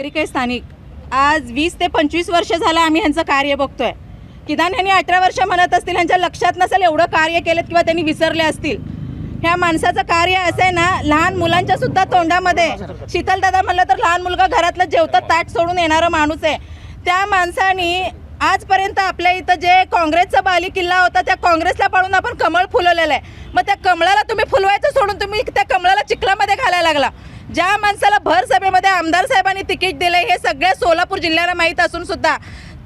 नागरिक आहे स्थानिक. आज वीस ते पंचवीस वर्ष झालं आम्ही ह्यांचं कार्य बघतोय. किदान ह्यांनी अठरा वर्ष म्हणत असतील ह्यांच्या लक्षात नसेल एवढं कार्य केलं किंवा त्यांनी विसरले असतील. ह्या माणसाचं कार्य असं आहे ना लहान मुलांच्या सुद्धा तोंडामध्ये. शीतलदादा म्हणलं तर लहान मुलगा घरातलं जेवतं ताट सोडून येणारा माणूस आहे. त्या माणसाने आजपर्यंत आपल्या इथं जे काँग्रेसचा बाली किल्ला होता त्या काँग्रेसला पाळून आपण कमळ फुलवलेलं आहे. मग त्या कमळाला तुम्ही फुलवायचं सोडून तुम्ही त्या कमळाला चिखलामध्ये घालायला लागला. ज्या माणसाला भर सभेमध्ये आमदार साहेबांनी तिकीट दिले हे सगळ्या सोलापूर जिल्ह्याला माहीत असून सुद्धा.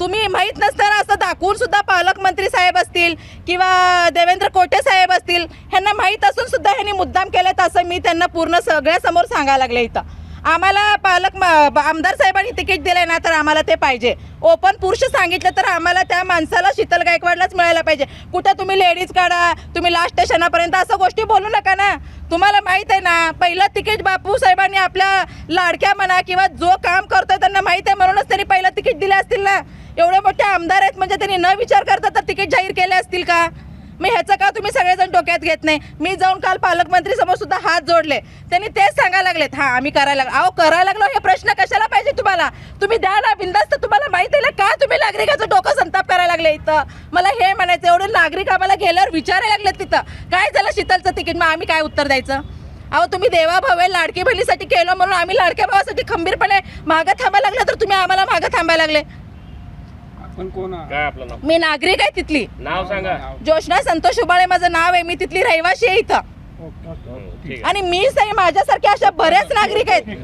तुम्ही माहीत नसताना असं दाखवून सुद्धा पालकमंत्री साहेब असतील किंवा देवेंद्र कोटे साहेब असतील ह्यांना माहीत असून सुद्धा ह्यांनी मुद्दाम केलं असं मी त्यांना पूर्ण सगळ्यासमोर सांगायला लागले इथं. आम्हाला पालक म- आमदार साहेबांनी तिकीट दिलंय ना तर आम्हाला ते पाहिजे. ओपन पुरुष सांगितलं तर आम्हाला त्या माणसाला शीतल गायकवाडलाच मिळायला पाहिजे. कुठं तुम्ही लेडीज काढा तुम्ही लास्ट स्टेशनापर्यंत असं गोष्टी बोलू नका ना. तुम्हाला माहीत आहे ना पहिलं तिकीट बापू साहेबांनी आपल्या लाडक्या म्हणा किंवा जो काम करतोय त्यांना माहीत आहे म्हणूनच त्यांनी पहिलं तिकीट दिले असतील ना. एवढे मोठे आमदार आहेत म्हणजे त्यांनी न विचार करता तर तिकीट जाहीर केले असतील का? मी ह्याचं का तुम्ही सगळेजण डोक्यात घेत नाही? मी जाऊन काल पालकमंत्री समोर सुद्धा हात जोडले. त्यांनी तेच सांगायला लागलेत. हा आम्ही करायला लागलो अहो करायला लागलो? हे प्रश्न कशाला पाहिजे तुम्हाला? तुम्ही द्या ना बिंदास्त तुम्हाला माहिती आहे ना का तुम्ही नागरिकाचं डोकं संताप करायला लागले इथं? मला हे म्हणायचं एवढे नागरिक आम्हाला गेल्यावर विचारायला लागलेत तिथं. काय झालं शीतलचं तिकीट? मग आम्ही काय उत्तर द्यायचं? अहो तुम्ही देवा भावे लाडकी बहिणीसाठी केलं म्हणून आम्ही लाडक्या भावासाठी खंबीरपणे मागं थांबायला लागलं तर तुम्ही आम्हाला मागं थांबायला लागले. आपण कोण आहात? काय आपलं नाव? मी नागरिक आहे तिथली. नाव सांगा. जोशना संतोष उबाळे माझं नाव आहे. मी तिथली रहिवाशी आहे इथं. ओके. हं, ठीक आहे. आणि मी सही माझ्यासारख्या अशा बऱ्याच नागरिक आहेत.